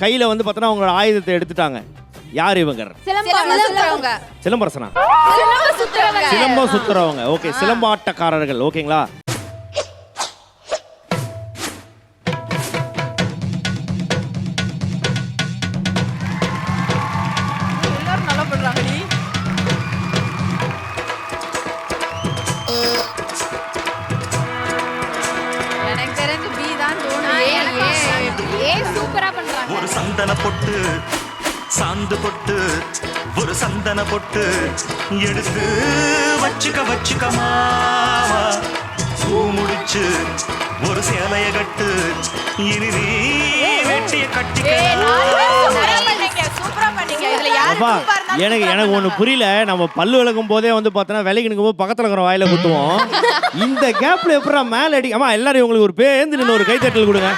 கையில வந்து பார்த்தோன்னா அவங்களோட ஆயுதத்தை எடுத்துட்டாங்க. யார் இவங்க? சிலம்பரசனா சிலம்பம் சுத்துறவங்க. ஓகே சிலம்பாட்டக்காரர்கள். ஓகேங்களா? சந்தன பொட்டு சாந்து பொட்டு ஒரு சந்தன பொட்டு எடுத்து வச்சுக்க வச்சுக்க மாவா பூ முடிச்சு ஒரு சேலைய கட்டு இனி நீ வெட்டிய எனக்கு எனக்கு ஒன்று. புரியல. நம்ம பல்லு விளக்கும் போதே வந்து பார்த்தோன்னா விலைக்கு நிற்கும் போது பக்கத்தில் இருக்கிற வாயில குத்துவோம். இந்த கேப்ல எப்படா மேலே அடி அம்மா எல்லாரும் உங்களுக்கு ஒரு பேந்து நின்று ஒரு கைத்தட்டல் கொடுங்க.